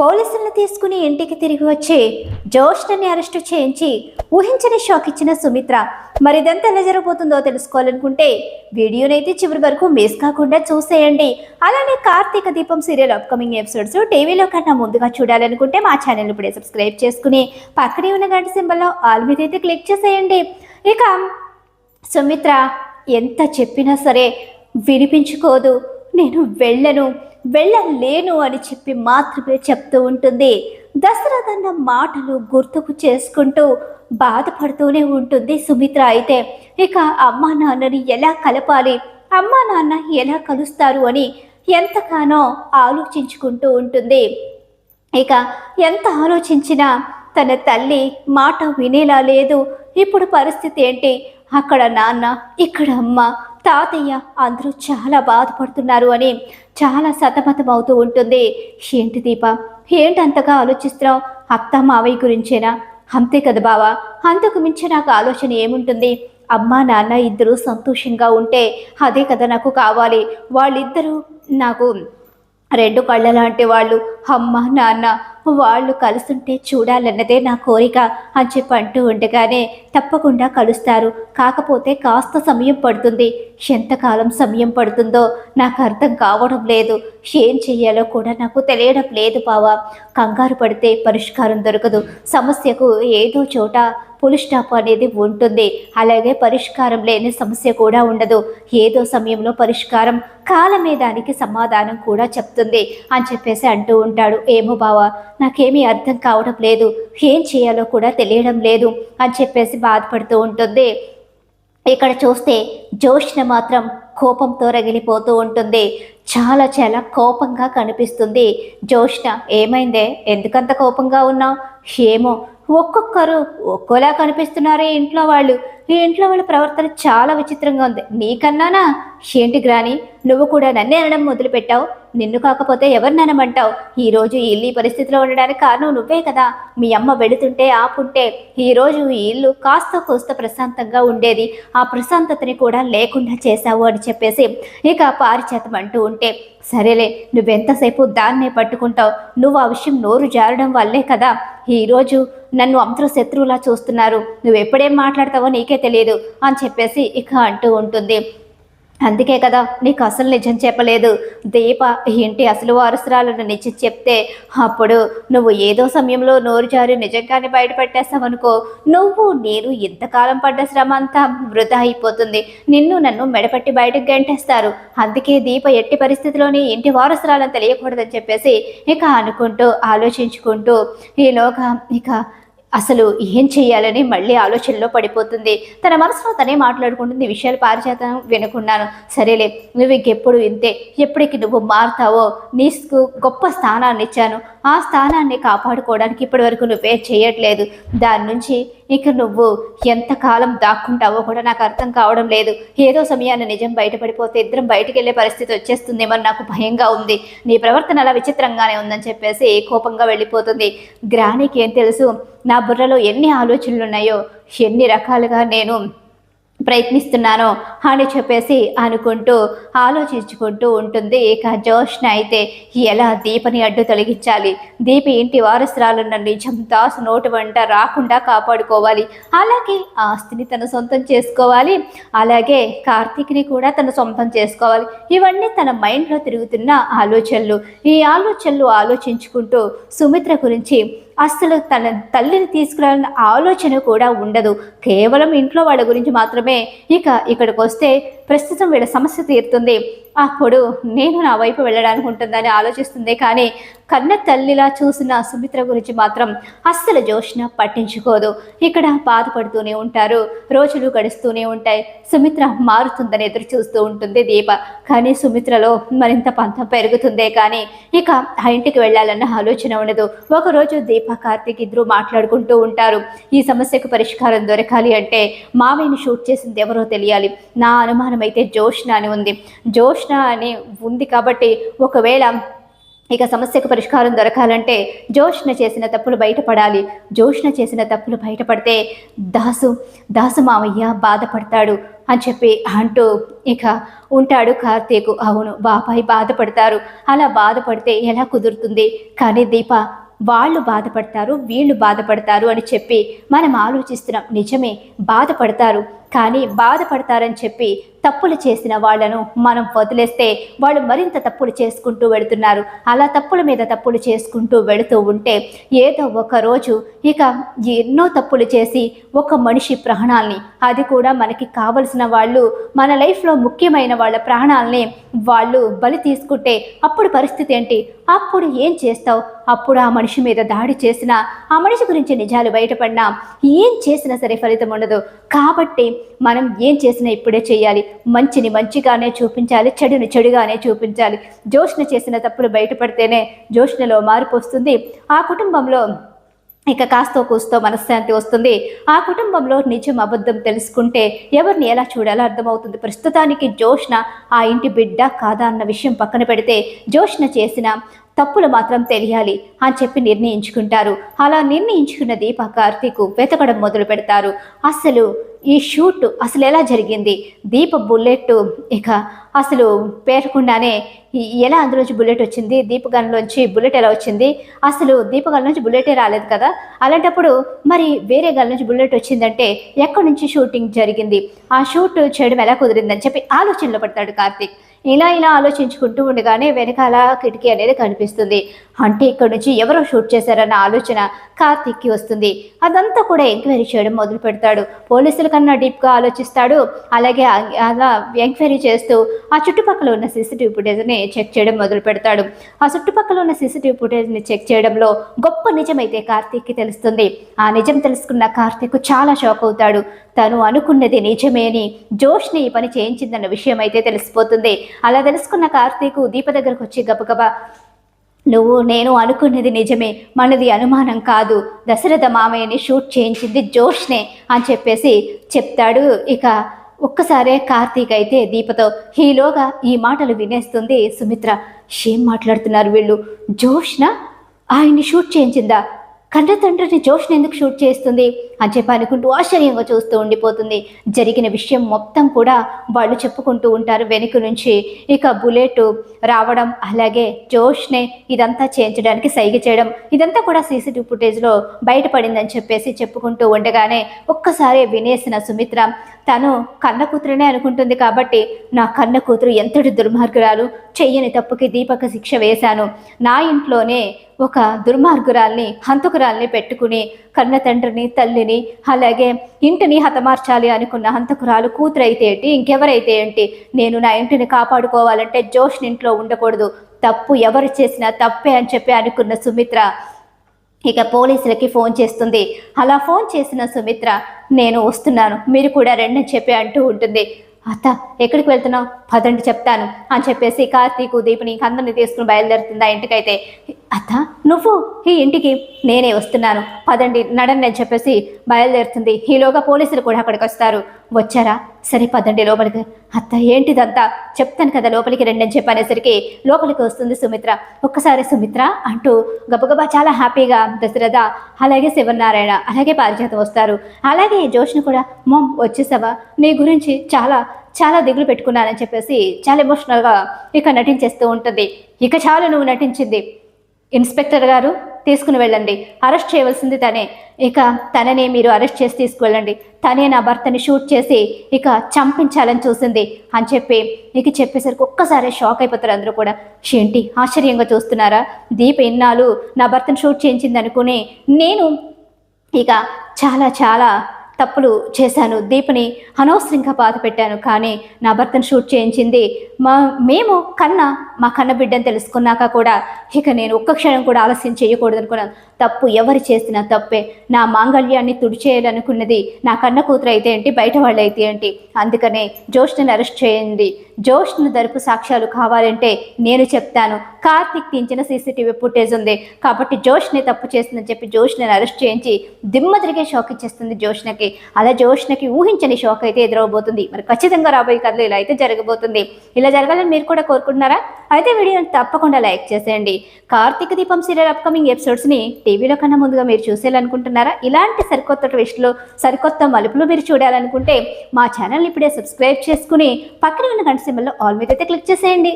పోలీసులను తీసుకుని ఇంటికి తిరిగి వచ్చి జోష్ని అరెస్టు చేయించి ఊహించని షాక్ ఇచ్చిన సుమిత్ర మరి ఎలా జరగబోతుందో తెలుసుకోవాలనుకుంటే వీడియోనైతే చివరి వరకు మిస్ కాకుండా చూసేయండి. అలానే కార్తీక దీపం సీరియల్ అప్కమింగ్ ఎపిసోడ్స్ టీవీలో కన్నా ముందుగా చూడాలనుకుంటే మా ఛానల్ ఇప్పుడే సబ్స్క్రైబ్ చేసుకుని పక్కనే ఉన్న గంట సింబల్లో ఆల్ మీద అయితే క్లిక్ చేసేయండి. ఇక సుమిత్ర ఎంత చెప్పినా సరే వినిపించుకోదు. నేను వెళ్ళను వెళ్ళలేను అని చెప్పి మాత్రమే చెప్తూ ఉంటుంది. దశరథన్న మాటలు గుర్తుకు చేసుకుంటూ బాధపడుతూనే ఉంటుంది సుమిత్ర అయితే. ఇక అమ్మా నాన్నని ఎలా కలపాలి? అమ్మా నాన్న ఎలా కలుస్తారు అని ఎంతగానో ఆలోచించుకుంటూ ఉంటుంది. ఇక ఎంత ఆలోచించినా తన తల్లి మాట వినేలా లేదు. ఇప్పుడు పరిస్థితి ఏంటి? అక్కడ నాన్న ఇక్కడ అమ్మ తాతయ్య అందరూ చాలా బాధపడుతున్నారు అని చాలా సతమతం అవుతూ ఉంటుంది. ఏంటి దీప? ఏంటంతగా ఆలోచిస్తున్నావు? అత్త మావయ్య గురించేనా? అంతే కదా బావా. అంతకు మించి నాకు ఆలోచన ఏముంటుంది? అమ్మ నాన్న ఇద్దరూ సంతోషంగా ఉంటే అదే కదా నాకు కావాలి. వాళ్ళిద్దరూ నాకు రెండు కళ్ళ లాంటి వాళ్ళు. అమ్మ నాన్న వాళ్ళు కలుస్తుంటే చూడాలన్నదే నా కోరిక అని చెప్పి అంటూ ఉండగానే తప్పకుండా కలుస్తారు. కాకపోతే కాస్త సమయం పడుతుంది. ఎంతకాలం సమయం పడుతుందో నాకు అర్థం కావడం లేదు. ఏం చెయ్యాలో కూడా నాకు తెలియడం లేదు బావా. కంగారు పడితే పరిష్కారం దొరకదు. సమస్యకు ఏదో చోట పులి స్టాప్ అనేది ఉంటుంది. అలాగే పరిష్కారం లేని సమస్య కూడా ఉండదు. ఏదో సమయంలో పరిష్కారం కాలమే దానికి సమాధానం కూడా చెప్తుంది అని చెప్పేసి అంటూ ఉంటాడు. ఏమో బావా నాకేమీ అర్థం కావడం లేదు. ఏం చేయాలో కూడా తెలియడం లేదు అని చెప్పేసి బాధపడుతూ ఉంటుంది. ఇక్కడ చూస్తే జోష్న మాత్రం కోపంతో రగిలిపోతూ ఉంటుంది. చాలా చాలా కోపంగా కనిపిస్తుంది జోష్న. ఏమైందే? ఎందుకంత కోపంగా ఉన్నావు? ఏమో ఒక్కొక్కరు ఒక్కోలా కనిపిస్తున్నారే ఇంట్లో వాళ్ళు. ఈ ఇంట్లో వాళ్ళ ప్రవర్తన చాలా విచిత్రంగా ఉంది. నీకన్నానా? ఏంటి గ్రాని? నువ్వు కూడా నన్నే అనడం మొదలుపెట్టావు. నిన్ను కాకపోతే ఎవరిని ఈరోజు ఈ ఇల్లు ఈ పరిస్థితిలో ఉండడానికి కారణం నువ్వే కదా. మీ అమ్మ వెళుతుంటే ఆపుంటే ఈరోజు ఈ ఇల్లు కాస్త కోస్త ప్రశాంతంగా ఉండేది. ఆ ప్రశాంతతని కూడా లేకుండా చేశావు అని చెప్పేసి ఇక పారిచేతం అంటూ ఉంటే సరేలే నువ్వెంతసేపు దాన్నే పట్టుకుంటావు? నువ్వు ఆ విషయం నోరు జారడం వల్లే కదా. ఈరోజు నన్ను అంతరు శత్రువులా చూస్తున్నారు. నువ్వు ఎప్పుడేం మాట్లాడతావో నీకే తెలియదు అని చెప్పేసి ఇక అంటూ ఉంటుంది. అందుకే కదా నీకు అసలు నిజం చెప్పలేదు. దీప ఇంటి అసలు వారసురాలను నిజం చెప్తే అప్పుడు నువ్వు ఏదో సమయంలో నోరు జారి నిజంగానే బయటపెట్టేస్తావనుకో నువ్వు నేను ఇంతకాలం పడ్డ శ్రమ అంతా వృధా అయిపోతుంది. నిన్ను నన్ను మెడపట్టి బయటకు గంటేస్తారు. అందుకే దీప ఎట్టి పరిస్థితిలోని ఇంటి వారసురాలను తెలియకూడదని చెప్పేసి ఇక అనుకుంటూ ఆలోచించుకుంటూ ఈలోగా ఇక అసలు ఏం చేయాలని మళ్ళీ ఆలోచనలో పడిపోతుంది. తన మనసులో తనే మాట్లాడుకుంటుంది విషయాలు పారిచేతం వినుకున్నాను సరేలే నువ్వు ఇంకెప్పుడు ఇంతే. ఎప్పటికి నువ్వు మారుతావో నీకు గొప్ప స్థానాన్ని ఇచ్చాను. ఆ స్థానాన్ని కాపాడుకోవడానికి ఇప్పటి వరకు నువ్వే చేయట్లేదు. దాని నుంచి ఇక నువ్వు ఎంతకాలం దాక్కుంటావో కూడా నాకు అర్థం కావడం లేదు. ఏదో సమయాన్ని నిజం బయటపడిపోతే ఇద్దరం బయటికి వెళ్ళే పరిస్థితి వచ్చేస్తుందేమో నాకు భయంగా ఉంది. నీ ప్రవర్తన అలా విచిత్రంగానే ఉందని చెప్పేసి కోపంగా వెళ్ళిపోతుంది. గ్రానికి ఏం తెలుసు? నా బుర్రలో ఎన్ని ఆలోచనలు ఉన్నాయో ఎన్ని రకాలుగా నేను ప్రయత్నిస్తున్నానో అని చెప్పేసి అనుకుంటూ ఆలోచించుకుంటూ ఉంటుంది. ఇక జోష్న అయితే ఎలా దీపని అడ్డు తొలగించాలి? దీపి ఇంటి వారసురాలున్న నిజం దాసు నోటు వంట రాకుండా కాపాడుకోవాలి. అలాగే ఆస్తిని తన సొంతం చేసుకోవాలి. అలాగే కార్తీక్ని కూడా తన సొంతం చేసుకోవాలి. ఇవన్నీ తన మైండ్లో తిరుగుతున్న ఆలోచనలు. ఈ ఆలోచనలు ఆలోచించుకుంటూ సుమిత్ర గురించి అస్సలు తన తల్లిని తీసుకురావాలన్న ఆలోచన కూడా ఉండదు. కేవలం ఇంట్లో వాళ్ళ గురించి మాత్రమే. ఇక ఇక్కడికి వస్తే ప్రస్తుతం వీళ్ళ సమస్య తీరుతుంది. అప్పుడు నేను నా వైపు వెళ్ళడానికి ఉంటుందని ఆలోచిస్తుంది కానీ కన్న తల్లిలా చూసిన సుమిత్ర గురించి మాత్రం అస్సలు జోష్న పట్టించుకోదు. ఇక్కడ బాధపడుతూనే ఉంటారు. రోజులు గడుస్తూనే ఉంటాయి. సుమిత్ర మారుతుందని ఎదురు చూస్తూ ఉంటుంది దీప. కానీ సుమిత్రలో మరింత పంతం పెరుగుతుందే కానీ ఇక ఆ ఇంటికి వెళ్ళాలన్న ఆలోచన ఉండదు. ఒకరోజు దీప కార్తీక్ ఇద్దరు మాట్లాడుకుంటూ ఉంటారు. ఈ సమస్యకు పరిష్కారం దొరకాలి అంటే మావయ్యని షూట్ చేసింది ఎవరో తెలియాలి. నా అనుమానం అయితే జోష్న అని ఉంది. జోష్న అని ఉంది కాబట్టి ఒకవేళ ఇక సమస్యకు పరిష్కారం దొరకాలంటే జోష్న చేసిన తప్పులు బయటపడాలి. జోష్న చేసిన తప్పులు బయటపడితే దాసు దాసు మామయ్య బాధపడతాడు అని చెప్పి అంటూ ఇక ఉంటాడు కార్తీకు. అవును బాబాయ్ బాధపడతారు. అలా బాధపడితే ఎలా కుదురుతుంది? కానీ దీప వాళ్ళు బాధపడతారు వీళ్ళు బాధపడతారు అని చెప్పి మనం ఆలోచిస్తున్నాం. నిజమే బాధపడతారు. కానీ బాధపడతారని చెప్పి తప్పులు చేసిన వాళ్ళను మనం వదిలేస్తే వాళ్ళు మరింత తప్పులు చేసుకుంటూ వెళుతున్నారు. అలా తప్పుల మీద తప్పులు చేసుకుంటూ వెళుతూ ఉంటే ఏదో ఒక రోజు ఇక ఎన్నో తప్పులు చేసి ఒక మనిషి ప్రాణాల్ని అది కూడా మనకి కావలసిన వాళ్ళు మన లైఫ్లో ముఖ్యమైన వాళ్ళ ప్రాణాలని వాళ్ళు బలి తీసుకుంటే అప్పుడు పరిస్థితి ఏంటి? అప్పుడు ఏం చేస్తావు? అప్పుడు ఆ మనిషి మీద దాడి చేసినా ఆ మనిషి గురించి నిజాలు బయటపడినా ఏం చేసినా సరే ఫలితం ఉండదు. కాబట్టి మనం ఏం చేసినా ఇప్పుడే చేయాలి. మంచిని మంచిగానే చూపించాలి చెడుని చెడుగానే చూపించాలి. జోష్ణ చేసిన తప్పులు బయటపడితేనే జోష్ణలో మార్పు వస్తుంది. ఆ కుటుంబంలో ఇక కాస్తో కూస్తో మనశ్శాంతి వస్తుంది. ఆ కుటుంబంలో నిజం అబద్ధం తెలుసుకుంటే ఎవరిని ఎలా చూడాలో అర్థమవుతుంది. ప్రస్తుతానికి జోష్న ఆ ఇంటి బిడ్డ కాదా అన్న విషయం పక్కన పెడితే జోష్ణ చేసిన తప్పులు మాత్రం తెలియాలి అని చెప్పి నిర్ణయించుకుంటారు. అలా నిర్ణయించుకున్న దీప కార్తీకు వెతకడం మొదలు పెడతారు అసలు ఈ షూట్ అసలు ఎలా జరిగింది? దీప బుల్లెట్ ఇక అసలు పేరకుండానే ఎలా అందులోంచి బుల్లెట్ వచ్చింది? దీపగన్లోంచి బుల్లెట్ ఎలా వచ్చింది? అసలు దీపగన్ నుంచి బుల్లెటే రాలేదు కదా? అలాంటప్పుడు మరి వేరే గన్ నుంచి బుల్లెట్ వచ్చిందంటే ఎక్కడి నుంచి షూటింగ్ జరిగింది? ఆ షూట్ చేయడం ఎలా కుదిరిందని చెప్పి ఆలోచనలో పడతాడు కార్తీక్. ఇలా ఇలా ఆలోచించుకుంటూ ఉండగానే వెనకాల కిటికీ అనేది కనిపిస్తుంది. అంటే ఇక్కడ నుంచి ఎవరో షూట్ చేశారన్న ఆలోచన కార్తీక్కి వస్తుంది. అదంతా కూడా ఎంక్వైరీ చేయడం మొదలు పెడతాడు. పోలీసుల కన్నా డీప్గా ఆలోచిస్తాడు. అలాగే అలా ఎంక్వైరీ చేస్తూ ఆ చుట్టుపక్కల ఉన్న సీసీటీవీ ఫుటేజ్ని చెక్ చేయడం మొదలు పెడతాడు. ఆ చుట్టుపక్కల ఉన్న సీసీటీవీ ఫుటేజ్ని చెక్ చేయడంలో గొప్ప నిజమైతే కార్తీక్కి తెలుస్తుంది. ఆ నిజం తెలుసుకున్న కార్తీక్ చాలా షాక్ అవుతాడు. తను అనుకున్నది నిజమే అని జోష్ని ఈ పని చేయించిందన్న విషయం అయితే తెలిసిపోతుంది. అలా తెలుసుకున్న కార్తీక్ దీప దగ్గరకు వచ్చి గబగబా నువ్వు నేను అనుకున్నది నిజమే. మనది అనుమానం కాదు. దశరథ మామయ్యని షూట్ చేయించింది జోష్నే అని చెప్పేసి చెప్తాడు. ఇక ఒక్కసారే కార్తీక్ అయితే దీపతో హీలోగా ఈ మాటలు వినేస్తుంది సుమిత్ర. ఏం మాట్లాడుతున్నారు వీళ్ళు? జోష్న? ఆయన్ని షూట్ చేయించిందా? కన్న తండ్రిని జోష్ని ఎందుకు షూట్ చేస్తుంది అని చెప్పి అనుకుంటూ ఆశ్చర్యంగా చూస్తూ ఉండిపోతుంది. జరిగిన విషయం మొత్తం కూడా వాళ్ళు చెప్పుకుంటూ ఉంటారు వెనుక నుంచి. ఇక బుల్లెట్ రావడం అలాగే జోష్నే ఇదంతా చేయించడానికి సైగ చేయడం ఇదంతా కూడా సీసీటీవీ ఫుటేజ్లో బయటపడిందని చెప్పేసి చెప్పుకుంటూ ఉండగానే ఒక్కసారి వినేసిన సుమిత్ర తను కన్న కూతురునే అనుకుంటుంది కాబట్టి నా కన్న కూతురు ఎంతటి దుర్మార్గురాలు చెయ్యని తప్పుకి దీపక శిక్ష వేశాను. నా ఇంట్లోనే ఒక దుర్మార్గురాల్ని హంతకురాల్ని పెట్టుకుని కన్న తండ్రిని తల్లిని అలాగే ఇంటిని హతమార్చాలి అనుకున్న హంతకురాలు కూతురైతే ఏంటి ఇంకెవరైతే ఏంటి? నేను నా ఇంటిని కాపాడుకోవాలంటే జోష్ని ఇంట్లో ఉండకూడదు. తప్పు ఎవరు చేసినా తప్పే అని చెప్పి అనుకున్న సుమిత్ర ఇక పోలీసులకి ఫోన్ చేస్తుంది. అలా ఫోన్ చేసిన సుమిత్ర నేను వస్తున్నాను మీరు కూడా రండి అని చెప్పి అంటూ ఉంటుంది. అత్త ఎక్కడికి వెళ్తున్నావు? పదండి చెప్తాను అని చెప్పేసి కార్తీకు దీపుని ఇంకందరినీ తీసుకుని బయలుదేరుతుంది ఆ ఇంటికైతే. అత్త నువ్వు ఈ ఇంటికి నేనే వస్తున్నాను. పదండి నడండి అని చెప్పేసి బయలుదేరుతుంది. ఈలోగా పోలీసులు కూడా అక్కడికి వస్తారు. వచ్చారా? సరే పదండి లోపలికి. అత్త ఏంటిదంతా? చెప్తాను కదా లోపలికి రండి అని లోపలికి వస్తుంది సుమిత్ర. ఒక్కసారి సుమిత్ర అంటూ గబగబా చాలా హ్యాపీగా దశరథ అలాగే శివనారాయణ అలాగే పారిజాతం వస్తారు. అలాగే జోష్ని కూడా మమ్ వచ్చేసావా? నీ గురించి చాలా చాలా దిగులు పెట్టుకున్నానని చెప్పేసి చాలా ఎమోషనల్గా ఇక నటించేస్తూ ఉంటుంది. ఇక చాలు నువ్వు నటించింది. ఇన్స్పెక్టర్ గారు తీసుకుని వెళ్ళండి. అరెస్ట్ చేయవలసింది తనే. ఇక తననే మీరు అరెస్ట్ చేసి తీసుకువెళ్ళండి. తనే నా భర్తని షూట్ చేసి ఇక చంపించాలని చూసింది అని చెప్పి ఇక చెప్పేసరికి ఒక్కసారి షాక్ అయిపోతారు అందరూ కూడా. ఏంటి? ఆశ్చర్యంగా చూస్తున్నారా? దీప ఇన్నాళ్ళు నా భర్తను షూట్ చేయించింది అనుకుని నేను ఇక చాలా చాలా తప్పులు చేశాను. దీపని అనవసరంగా బాధ పెట్టాను కానీ నా భర్తను షూట్ చేయించింది మా మేము కన్న మా కన్న బిడ్డని తెలుసుకున్నాక కూడా ఇక నేను ఒక్క క్షణం కూడా ఆలస్యం చేయకూడదు అనుకున్నాను తప్పు ఎవరు చేసినా తప్పే. నా మాంగళ్యాన్ని తుడిచేయాలనుకున్నది నా కన్న కూతురు అయితే ఏంటి? బయట వాళ్ళు అయితే ఏంటి? అందుకనే జోష్ని అరెస్ట్ చేయండి. జోష్ను దరుపు సాక్ష్యాలు కావాలంటే నేను చెప్తాను. కార్తిక్ తీయించిన సీసీటీవీ ఫుటేజ్ ఉంది. కాబట్టి జోష్ని తప్పు చేసిందని చెప్పి జోష్ని అరెస్ట్ చేయించి దిమ్మ తిరిగే షాక్ ఇచ్చేస్తుంది జోష్నకి. ఓకే అలా జోష్నకి ఊహించని షాక్ అయితే ఎదురవబోతుంది. మరి ఖచ్చితంగా రాబోయే కథలు ఇలా అయితే జరగబోతుంది. ఇలా జరగాలని మీరు కూడా కోరుకుంటున్నారా? అయితే వీడియోని తప్పకుండా లైక్ చేసేయండి. కార్తీక దీపం సీరియల్ అప్కమింగ్ ఎపిసోడ్స్ని టీవీలో కన్నా ముందుగా మీరు చూసేయాలనుకుంటున్నారా? ఇలాంటి సరికొత్త ట్విస్ట్లు సరికొత్త మలుపులు మీరు చూడాలనుకుంటే మా ఛానల్ ఇప్పుడే సబ్స్క్రైబ్ చేసుకుని పక్కన ఉన్న గంట సింబల్లో ఆల్ మీద అయితే క్లిక్ చేసేయండి.